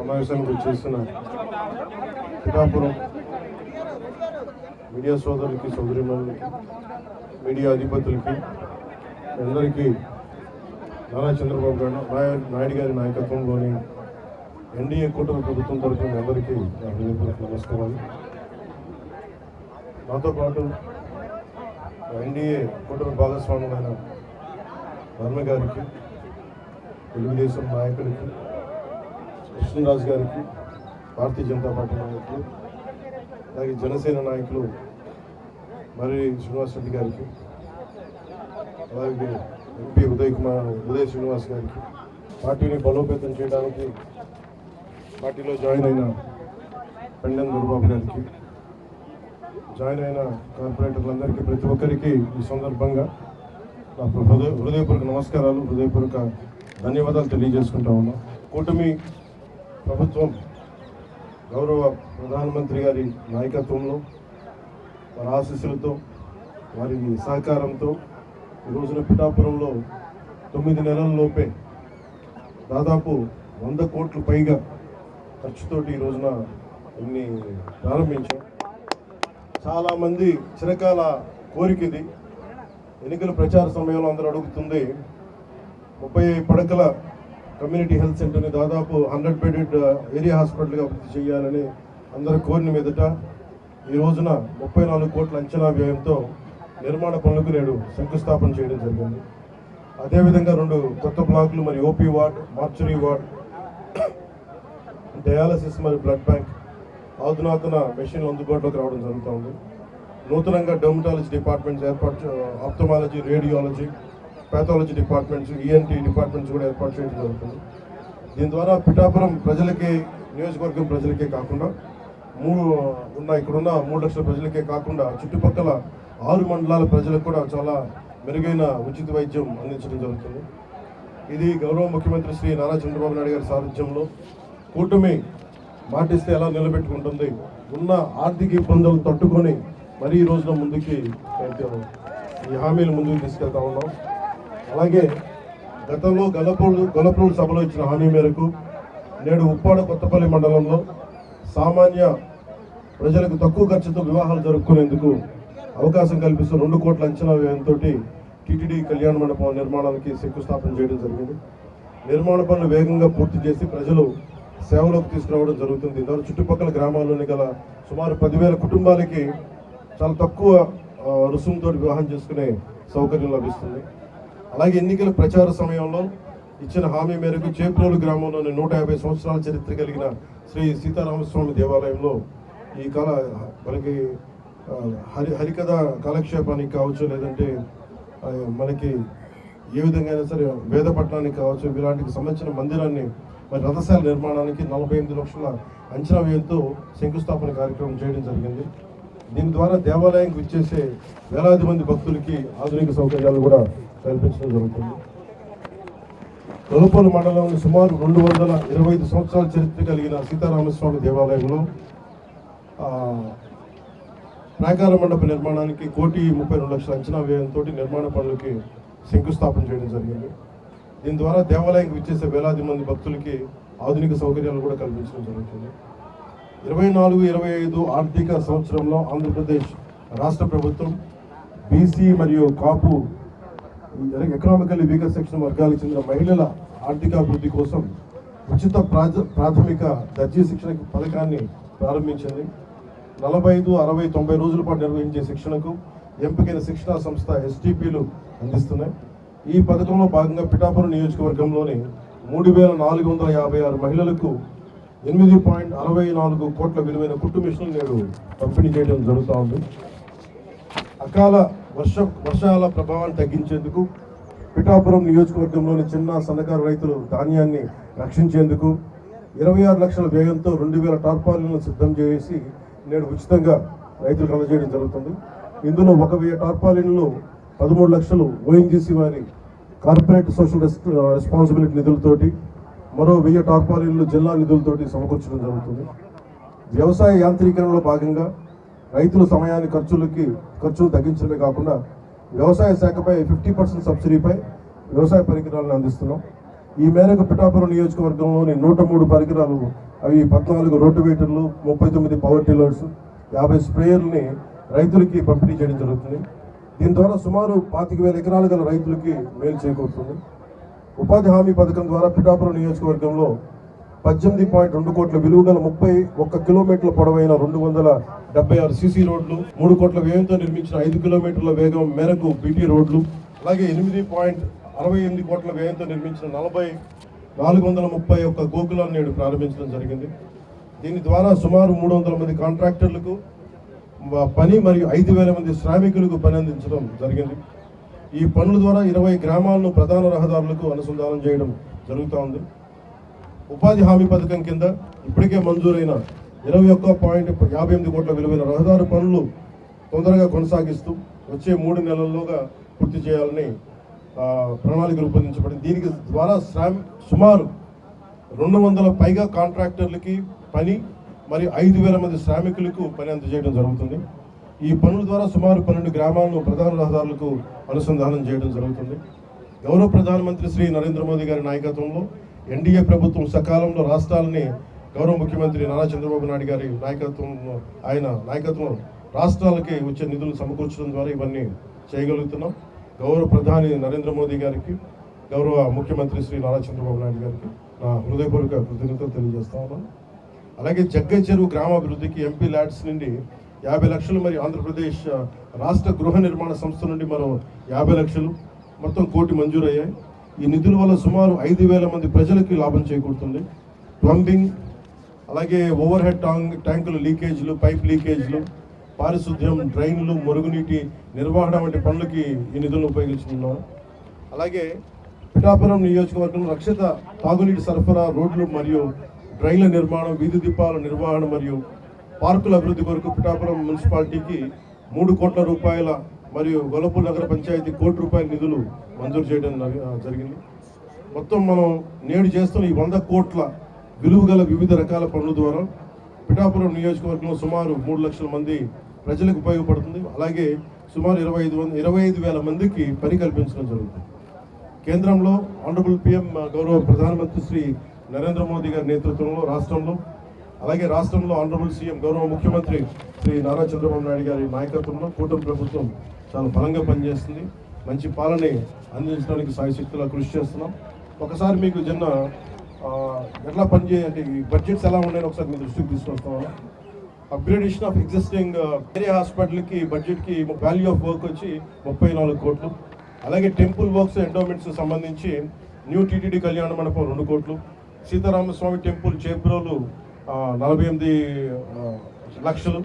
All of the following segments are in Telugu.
సమావేశానికి వచ్చేసిన పిఠాపురం మీడియా సోదరులకి సోదరిమణులకి మీడియా అధిపతులకి అందరికీ నారా చంద్రబాబు గారు నాయ- నాయుడు గారి నాయకత్వంలోని ఎన్డీఏ కూటమి ప్రభుత్వం తరఫున అందరికీ నా హృదయపూర్వక నమస్కారాలు. నాతో పాటు ఎన్డీఏ కూటమి భాగస్వామ్యమైన వర్మ గారికి తెలుగుదేశం నాయకుడికి కృష్ణరాజు గారికి భారతీయ జనతా పార్టీ నాయకులు అలాగే జనసేన నాయకులు మరి శ్రీనివాస్ రెడ్డి గారికి అలాగే ఎంపీ ఉదయ్ కుమార్ ఉదయ్ శ్రీనివాస్ గారికి పార్టీని బలోపేతం చేయడానికి పార్టీలో జాయిన్ అయిన పెండెం దొరబాబు గారికి జాయిన్ అయిన కార్పొరేటర్లందరికీ ప్రతి ఒక్కరికి ఈ సందర్భంగా నా హృదయ హృదయపూర్వక నమస్కారాలు హృదయపూర్వక ధన్యవాదాలు తెలియజేసుకుంటా ఉన్నాం. కూటమి ప్రభుత్వం గౌరవ ప్రధానమంత్రి గారి నాయకత్వంలో వారి ఆశీస్సులతో వారి సహకారంతో ఈ రోజున పిఠాపురంలో తొమ్మిది నెలల్లోపే దాదాపు వంద కోట్లు పైగా ఖర్చుతోటి ఈ రోజున ఇన్ని ప్రారంభించాం. చాలామంది చిరకాల కోరిక ఇది. ఎన్నికల ప్రచార సమయంలో అందరూ అడుగుతుంది ముప్పై పడకల కమ్యూనిటీ హెల్త్ సెంటర్ని దాదాపు హండ్రెడ్ బెడెడ్ ఏరియా హాస్పిటల్గా అభివృద్ధి చేయాలని అందరూ కోరిన మీదట ఈ రోజున ముప్పై నాలుగు కోట్ల అంచనా వ్యయంతో నిర్మాణ పనులకు నేడు శంకుస్థాపన చేయడం జరిగింది. అదేవిధంగా రెండు కొత్త బ్లాకులు మరి OP ward mortuary ward dialysis మరియు బ్లడ్ బ్యాంక్ ఆధునాతన మెషిన్లు అందుబాటులోకి రావడం జరుగుతుంది నూతనంగా డెర్మటాలజీ డిపార్ట్మెంట్స్ ఏర్పాటు ophthalmology radiology pathology departments ENT departments కూడా ఏర్పాటు చేయడం జరుగుతుంది. దీని ద్వారా పిఠాపురం ప్రజలకే నియోజకవర్గం ప్రజలకే కాకుండా మూడు ఉన్న ఇక్కడున్న మూడు లక్షల ప్రజలకే కాకుండా చుట్టుపక్కల ఆరు మండలాల ప్రజలకు కూడా చాలా మెరుగైన ఉచిత వైద్యం అందించడం జరుగుతుంది. ఇది గౌరవ ముఖ్యమంత్రి శ్రీ నారా చంద్రబాబు నాయుడు గారి సారథ్యంలో కూటమి మాటిస్తే ఎలా నిలబెట్టుకుంటుంది ఉన్న ఆర్థిక ఇబ్బందులు తట్టుకొని మరీ ఈ రోజున ముందుకి ఈ హామీలు ముందుకు తీసుకెళ్తా ఉన్నాం. అలాగే గతంలో గలపూడు గలపూలు సభలో ఇచ్చిన హామీ మేరకు నేడు ఉప్పాడ కొత్తపల్లి మండలంలో సామాన్య ప్రజలకు తక్కువ ఖర్చుతో వివాహాలు జరుపుకునేందుకు అవకాశం కల్పిస్తూ రెండు కోట్ల అంచనా వ్యయంతో టీటీడీ కళ్యాణ మండపం నిర్మాణానికి శంకుస్థాపన చేయడం జరిగింది. నిర్మాణ పనులు వేగంగా పూర్తి చేసి ప్రజలు సేవలోకి తీసుకురావడం జరుగుతుంది. దాని చుట్టుపక్కల గ్రామాల్లోని గల సుమారు పదివేల కుటుంబాలకి చాలా తక్కువ రుసుముతో వివాహం చేసుకునే సౌకర్యం లభిస్తుంది. అలాగే ఎన్నికల ప్రచార సమయంలో ఇచ్చిన హామీ మేరకు చేప్రోలు గ్రామంలోని నూట యాభై సంవత్సరాల చరిత్ర కలిగిన శ్రీ సీతారామస్వామి దేవాలయంలో ఈ కళ మనకి హరి హరికథ కాలక్షేపానికి కావచ్చు లేదంటే మనకి ఏ విధంగా అయినా సరే వేదపట్టణానికి కావచ్చు ఇలాంటికి సంబంధించిన మందిరాన్ని మరి రథశాల నిర్మాణానికి నలభై ఎనిమిది లక్షల అంచనా వ్యయంతో శంకుస్థాపన కార్యక్రమం చేయడం జరిగింది. దీని ద్వారా దేవాలయానికి విచ్చేసే వేలాది మంది భక్తులకి ఆధునిక సౌకర్యాలు కూడా కల్పించడం జరుగుతుంది. తదుపరి మండలంలో సుమారు రెండు వందల ఇరవై ఐదు సంవత్సరాల చరిత్ర కలిగిన సీతారామస్వామి దేవాలయంలో ప్రాకార మండప నిర్మాణానికి కోటి ముప్పై రెండు లక్షల అంచనా వ్యయంతో నిర్మాణ పనులకి శంకుస్థాపన చేయడం జరిగింది. దీని ద్వారా దేవాలయానికి విచ్చేసే వేలాది మంది భక్తులకి ఆధునిక సౌకర్యాలు కూడా కల్పించడం జరుగుతుంది. ఇరవై నాలుగు ఇరవై ఐదు ఆర్థిక సంవత్సరంలో ఆంధ్రప్రదేశ్ రాష్ట్ర ప్రభుత్వం బీసీ మరియు కాపు ఎకనామికల్లీ వీకర్ సెక్షన్ వర్గాలకు చెందిన మహిళల ఆర్థికాభివృద్ధి కోసం ఉచిత ప్రాథమిక దర్జీ శిక్షణ పథకాన్ని ప్రారంభించింది. నలభై ఐదు అరవై తొంభై రోజుల పాటు నిర్వహించే శిక్షణకు ఎంపికైన శిక్షణా సంస్థ ఎస్టీపీలు అందిస్తున్నాయి. ఈ పథకంలో భాగంగా పిఠాపురం నియోజకవర్గంలోని మూడు వేల నాలుగు వందల యాభై ఆరు మహిళలకు ఎనిమిది పాయింట్ అరవై నాలుగు కోట్ల విలువైన కుట్టు మిషన్లు నేడు పంపిణీ చేయడం జరుగుతూ ఉంది. అకాల వర్ష వర్షాల ప్రభావాన్ని తగ్గించేందుకు పిఠాపురం నియోజకవర్గంలోని చిన్న సన్నకారు రైతులు ధాన్యాన్ని రక్షించేందుకు ఇరవై ఆరు లక్షల వ్యయంతో రెండు వేల టార్పాలిన్లను సిద్ధం చేసి నేడు ఉచితంగా రైతులకు అందజేయడం జరుగుతుంది. ఇందులో ఒక వెయ్యి టార్పాలిన్లు పదమూడు లక్షలు ఓఎన్జీసీ వారి కార్పొరేట్ సోషల్ రెస్పాన్సిబిలిటీ నిధులతోటి మరో వెయ్యి టార్పాలిన్లు జిల్లా నిధులతోటి సమకూర్చడం జరుగుతుంది. వ్యవసాయ యాంత్రీకరణలో భాగంగా రైతుల సమయాన్ని ఖర్చులకి ఖర్చులు తగ్గించడమే కాకుండా వ్యవసాయ శాఖపై ఫిఫ్టీ పర్సెంట్ సబ్సిడీపై వ్యవసాయ పరికరాలను అందిస్తున్నాం. ఈ మేరకు పిఠాపురం నియోజకవర్గంలోని నూట మూడు పరికరాలు అవి పద్నాలుగు రోటివేటర్లు ముప్పై తొమ్మిది పవర్ టిల్లర్స్ యాభై స్ప్రేయర్ని రైతులకి పంపిణీ చేయడం జరుగుతుంది. దీని ద్వారా సుమారు పాతిక వేల ఎకరాలు గల రైతులకి మేలు చేకూరుతుంది. ఉపాధి హామీ పథకం ద్వారా పిఠాపురం నియోజకవర్గంలో పద్దెనిమిది పాయింట్ రెండు కోట్ల విలువ గల ముప్పై ఒక్క కిలోమీటర్ల పొడవైన రెండు వందల డెబ్బై ఆరు సీసీ రోడ్లు మూడు కోట్ల వ్యయంతో నిర్మించిన ఐదు కిలోమీటర్ల వేగం మేరకు బీటీ రోడ్లు అలాగే ఎనిమిది పాయింట్ అరవై ఎనిమిది కోట్ల వ్యయంతో నిర్మించిన నలభై నాలుగు వందల ముప్పై ఒక్క గోకులాన్ని నేడు ప్రారంభించడం జరిగింది. దీని ద్వారా సుమారు మూడు వందల మంది కాంట్రాక్టర్లకు పని మరియు ఐదు వేల మంది శ్రామికులకు పని అందించడం జరిగింది. ఈ పనుల ద్వారా ఇరవై గ్రామాలను ప్రధాన రహదారులకు అనుసంధానం చేయడం జరుగుతూ ఉంది. ఉపాధి హామీ పథకం కింద ఇప్పటికే మంజూరైన ఇరవై ఒక్క పాయింట్ యాభై ఎనిమిది కోట్ల విలువైన రహదారి పనులు తొందరగా కొనసాగిస్తూ వచ్చే మూడు నెలల్లోగా పూర్తి చేయాలని ప్రణాళిక రూపొందించబడింది. దీనికి ద్వారా శ్రామ్ సుమారు రెండు వందల పైగా కాంట్రాక్టర్లకి పని మరియు ఐదు వేల మంది శ్రామికులకు పని అందజేయడం జరుగుతుంది. ఈ పనుల ద్వారా సుమారు పన్నెండు గ్రామాలను ప్రధాన రహదారులకు అనుసంధానం చేయడం జరుగుతుంది. గౌరవ ప్రధానమంత్రి శ్రీ నరేంద్ర మోదీ గారి నాయకత్వంలో ఎన్డీఏ ప్రభుత్వం సకాలంలో రాష్ట్రాలని గౌరవ ముఖ్యమంత్రి నారా చంద్రబాబు నాయుడు గారి నాయకత్వంలో ఆయన నాయకత్వం రాష్ట్రాలకి వచ్చే నిధులు సమకూర్చడం ద్వారా ఇవన్నీ చేయగలుగుతున్నాం. గౌరవ ప్రధాని నరేంద్ర మోదీ గారికి గౌరవ ముఖ్యమంత్రి శ్రీ నారా చంద్రబాబు నాయుడు గారికి నా హృదయపూర్వక కృతజ్ఞతలు తెలియజేస్తా ఉన్నాను. అలాగే జగ్గై చెరువు గ్రామాభివృద్ధికి ఎంపీ ల్యాడ్స్ నుండి యాభై లక్షలు మరియు ఆంధ్రప్రదేశ్ రాష్ట్ర గృహ నిర్మాణ సంస్థ నుండి మరో యాభై లక్షలు మొత్తం కోటి మంజూరయ్యాయి. ఈ నిధుల వల్ల సుమారు ఐదు వేల మంది ప్రజలకి లాభం చేకూరుతుంది. ప్లంబింగ్ అలాగే ఓవర్ హెడ్ టాంక్ ట్యాంకులు లీకేజ్లు పైప్ లీకేజ్లు పారిశుద్ధ్యం డ్రైన్లు మురుగునీటి నిర్వహణ వంటి పనులకి ఈ నిధులను ఉపయోగించుకున్నారు అలాగే పిఠాపురం నియోజకవర్గం రక్షిత తాగునీటి సరఫరా రోడ్లు మరియు డ్రైన్ల నిర్మాణం వీధి దీపాల నిర్వహణ మరియు పార్కుల అభివృద్ధి కొరకు పిఠాపురం మున్సిపాలిటీకి మూడు కోట్ల రూపాయల మరియు గొల్లపూర్ నగర పంచాయతీ కోటి రూపాయల నిధులు మంజూరు చేయడం జరిగింది. మొత్తం మనం నేడు చేస్తున్న ఈ వంద కోట్ల విలువ గల వివిధ రకాల పనుల ద్వారా పిఠాపురం నియోజకవర్గంలో సుమారు మూడు లక్షల మంది ప్రజలకు ఉపయోగపడుతుంది. అలాగే సుమారు ఇరవై ఐదు వంద ఇరవై ఐదు వేల మందికి పని కల్పించడం జరుగుతుంది. కేంద్రంలో ఆనరబుల్ పిఎం గౌరవ ప్రధానమంత్రి శ్రీ నరేంద్ర మోదీ గారి నేతృత్వంలో రాష్ట్రంలో అలాగే రాష్ట్రంలో ఆనరబుల్ సీఎం గౌరవ ముఖ్యమంత్రి శ్రీ నారా చంద్రబాబు నాయుడు గారి నాయకత్వంలో కూటమి ప్రభుత్వం చాలా బలంగా పనిచేస్తుంది. మంచి పాలన అందించడానికి సాయశక్తిలా కృషి చేస్తున్నాం. ఒకసారి మీకు చిన్న ఎట్లా పనిచే ఈ బడ్జెట్స్ ఎలా ఉన్నాయని ఒకసారి మీ దృష్టికి తీసుకొస్తాం అప్గ్రేడేషన్ ఆఫ్ ఎగ్జిస్టింగ్ ఏరియా హాస్పిటల్కి బడ్జెట్కి వాల్యూ ఆఫ్ వర్క్ వచ్చి ముప్పై నాలుగు కోట్లు. అలాగే టెంపుల్ వర్క్స్ ఎండోమెంట్స్ సంబంధించి న్యూ టీటీడీ కళ్యాణ మండపం రెండు కోట్లు. సీతారామస్వామి టెంపుల్ చేబ్రోలు నలభై ఎనిమిది లక్షలు.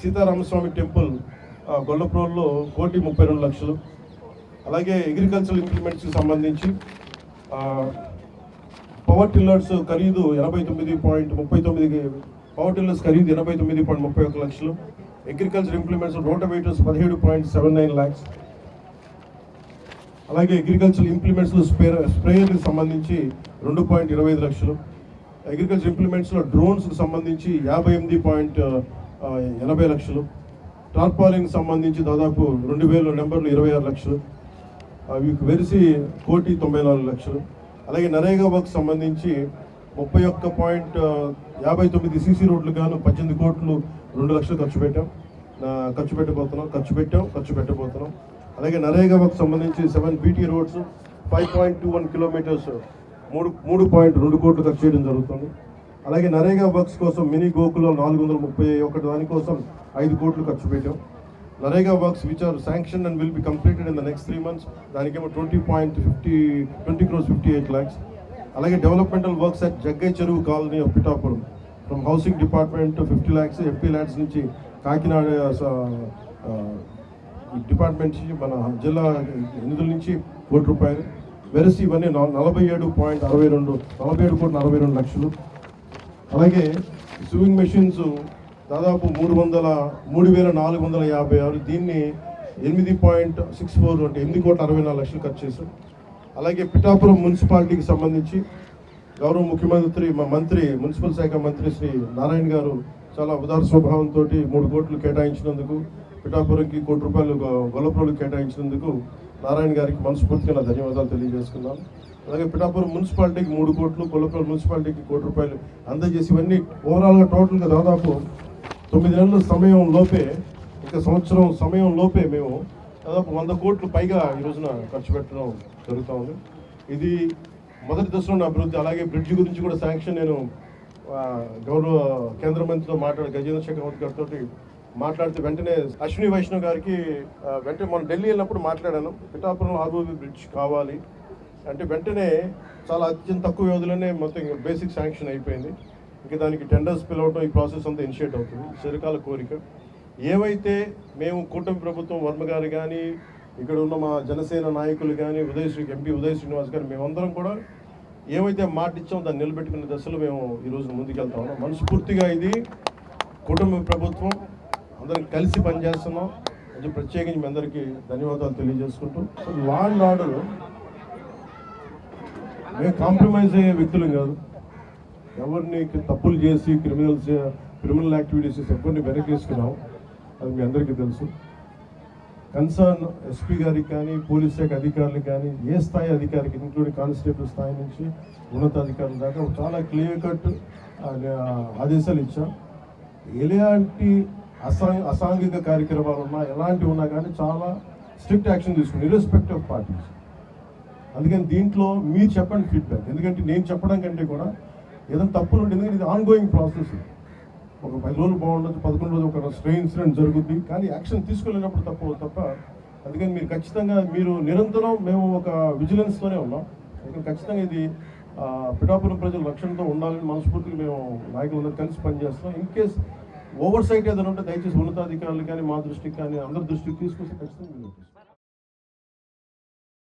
సీతారామస్వామి టెంపుల్ గొల్లప్రోల్లో కోటి ముప్పై రెండు లక్షలు. అలాగే అగ్రికల్చరల్ ఇంప్లిమెంట్స్కి సంబంధించి పవర్ టిల్లర్స్ ఖరీదు ఎనభై తొమ్మిది పాయింట్ ముప్పై తొమ్మిది పవర్ టిల్లర్స్ ఖరీదు ఎనభై తొమ్మిది పాయింట్ ముప్పై ఒక లక్షలు. అగ్రికల్చర్ ఇంప్లిమెంట్స్ రోటవేటర్స్ పదిహేడు పాయింట్ సెవెన్ నైన్ ల్యాక్స్ అలాగే అగ్రికల్చర్ ఇంప్లిమెంట్స్ స్ప్రే స్ప్రేయర్కి సంబంధించి రెండు పాయింట్ ఇరవై ఐదు లక్షలు. అగ్రికల్చర్ ఇంప్లిమెంట్స్లో డ్రోన్స్కి సంబంధించి యాభై ఎనిమిది పాయింట్ ఎనభై లక్షలు. టార్పాలింగ్ సంబంధించి దాదాపు రెండు వేల నెంబర్లు ఇరవై ఆరు లక్షలు. అవి వెరిసి కోటి తొంభై నాలుగు లక్షలు. అలాగే నరేగా వర్క్ సంబంధించి ముప్పై ఒక్క పాయింట్ యాభై తొమ్మిది సీసీ రోడ్లు గాను పద్దెనిమిది కోట్లు రెండు లక్షలు ఖర్చు పెట్టాం. ఖర్చు పెట్టబోతున్నాం ఖర్చు పెట్టాం ఖర్చు పెట్టబోతున్నాం. అలాగే నరేగా వర్క్ సంబంధించి seven BT roads five point two one kilometres మూడు మూడు పాయింట్ రెండు కోట్లు ఖర్చు చేయడం జరుగుతుంది. అలాగే నరేగా వర్క్స్ కోసం మినీ గోకులో నాలుగు వందల ముప్పై ఒకటి దానికోసం ఐదు కోట్లు ఖర్చు పెట్టాం. NREGA works which are sanction and will be completed in the next three months దానికేమో twenty point fifty twenty crores fifty eight lakhs అలాగే developmental works at Jaggai Cheruvu colony of Pithapuram. From housing department fifty lakhs MP LADs నుంచి కాకినాడ డిపార్ట్మెంట్ నుంచి మన జిల్లా నిధుల నుంచి కోటి రూపాయలు. వెరసి ఇవన్నీ నలభై ఏడు పాయింట్ అరవై రెండు నలభై ఏడు కోట్ల అరవై రెండు లక్షలు. అలాగే సూయింగ్ మెషిన్స్ దాదాపు మూడు వందల మూడు వేల నాలుగు వందల యాభై ఆరు దీన్ని ఎనిమిది పాయింట్ సిక్స్ ఫోర్ అంటే ఎనిమిది కోట్ల అరవై నాలుగు లక్షలు ఖర్చు చేశాం. అలాగే పిఠాపురం మున్సిపాలిటీకి సంబంధించి గౌరవ ముఖ్యమంత్రి మా మంత్రి మున్సిపల్ శాఖ మంత్రి శ్రీ నారాయణ గారు చాలా ఉదార స్వభావంతో మూడు కోట్లు కేటాయించినందుకు పిఠాపురంకి కోటి రూపాయలు గొ- గొల్లపురంకి కేటాయించినందుకు నారాయణ గారికి మనస్ఫూర్తిగా నా ధన్యవాదాలు తెలియజేసుకున్నాను అలాగే పిఠాపురం మున్సిపాలిటీకి మూడు కోట్లు కొల్లపల్లి మున్సిపాలిటీకి కోటి రూపాయలు అందజేసి ఇవన్నీ ఓవరాల్గా టోటల్గా దాదాపు తొమ్మిది నెలల సమయం లోపే ఇంకా సంవత్సరం సమయం లోపే మేము దాదాపు వంద కోట్లు పైగా ఈ రోజున ఖర్చు పెట్టడం జరుగుతూ ఉంది. ఇది మొదటి దశలో ఉన్న అభివృద్ధి. అలాగే బ్రిడ్జ్ గురించి కూడా శాంక్షన్ నేను గౌరవ కేంద్ర మంత్రితో మాట్లాడి గజేంద్ర షెకావత్ గారితో మాట్లాడితే వెంటనే అశ్విని వైష్ణవ్ గారికి వెంటనే మనం ఢిల్లీ వెళ్ళినప్పుడు మాట్లాడాను. పిఠాపురం ఆర్ఓబి బ్రిడ్జ్ కావాలి. అంటే వెంటనే చాలా అత్యంత తక్కువ వ్యవధిలోనే మొత్తం బేసిక్ శాంక్షన్ అయిపోయింది. ఇంకా దానికి టెండర్స్ పిలవటం ఈ ప్రాసెస్ అంతా ఇనిషియేట్ అవుతుంది. చిరకాల కోరిక. ఏవైతే మేము కూటమి ప్రభుత్వం వర్మ గారు కానీ ఇక్కడ ఉన్న మా జనసేన నాయకులు కానీ ఉదయశ్రీ ఎంపీ ఉదయ శ్రీనివాస్ గారు మేమందరం కూడా ఏవైతే మాట ఇచ్చామో దాన్ని నిలబెట్టుకునే దశలో మేము ఈరోజు ముందుకెళ్తా ఉన్నాం. మనస్ఫూర్తిగా ఇది కుటుంబ ప్రభుత్వం. అందరం కలిసి పనిచేస్తున్నాం. కొంచెం ప్రత్యేకించి మీ అందరికీ ధన్యవాదాలు తెలియజేసుకుంటూ. సో లా అండ్ ఆర్డర్ మేము కాంప్రమైజ్ అయ్యే వ్యక్తులం కాదు. ఎవరిని తప్పులు చేసి క్రిమినల్స్ క్రిమినల్ యాక్టివిటీస్ ఎవరిని వెనకేసుకున్నాం అది మీ అందరికీ తెలుసు. కన్సర్న్ ఎస్పీ గారికి కానీ పోలీస్ శాఖ అధికారులకు కానీ ఏ స్థాయి అధికారికి ఇంక్లూడింగ్ కానిస్టేబుల్ స్థాయి నుంచి ఉన్నతాధికారుల దాకా చాలా క్లియర్ కట్ ఆదేశాలు ఇచ్చాం. ఎలాంటి అసా అసాంఘిక కార్యక్రమాలు ఉన్నా ఎలాంటివి ఉన్నా కానీ చాలా స్ట్రిక్ట్ యాక్షన్ తీసుకుని ఇర్రెస్పెక్ట్ ఆఫ్ పార్టీస్ అందుకని దీంట్లో మీరు చెప్పండి ఫీడ్బ్యాక్ ఎందుకంటే నేను చెప్పడం కంటే కూడా ఏదైనా తప్పులు ఉంటే ఎందుకంటే ఇది ఆన్గోయింగ్ ప్రాసెస్ ఒక పది రోజులు బాగుండొచ్చు పదకొండు రోజులు ఒక స్ట్రే ఇన్సిడెంట్ జరుగుద్ది. కానీ యాక్షన్ తీసుకోలేనప్పుడు తప్పు తప్ప అందుకని మీరు ఖచ్చితంగా మీరు నిరంతరం మేము ఒక విజిలెన్స్తోనే ఉన్నాం. అందుకని ఖచ్చితంగా ఇది పిఠాపురం ప్రజల రక్షణతో ఉండాలని మనస్ఫూర్తిగా మేము నాయకులందరూ కలిసి పనిచేస్తున్నాం. ఇన్ కేస్ ఓవర్ సైట్ ఏదైనా ఉంటే దయచేసి ఉన్నతాధికారులు కానీ మా దృష్టికి కానీ అందరి దృష్టికి తీసుకొస్తే ఖచ్చితంగా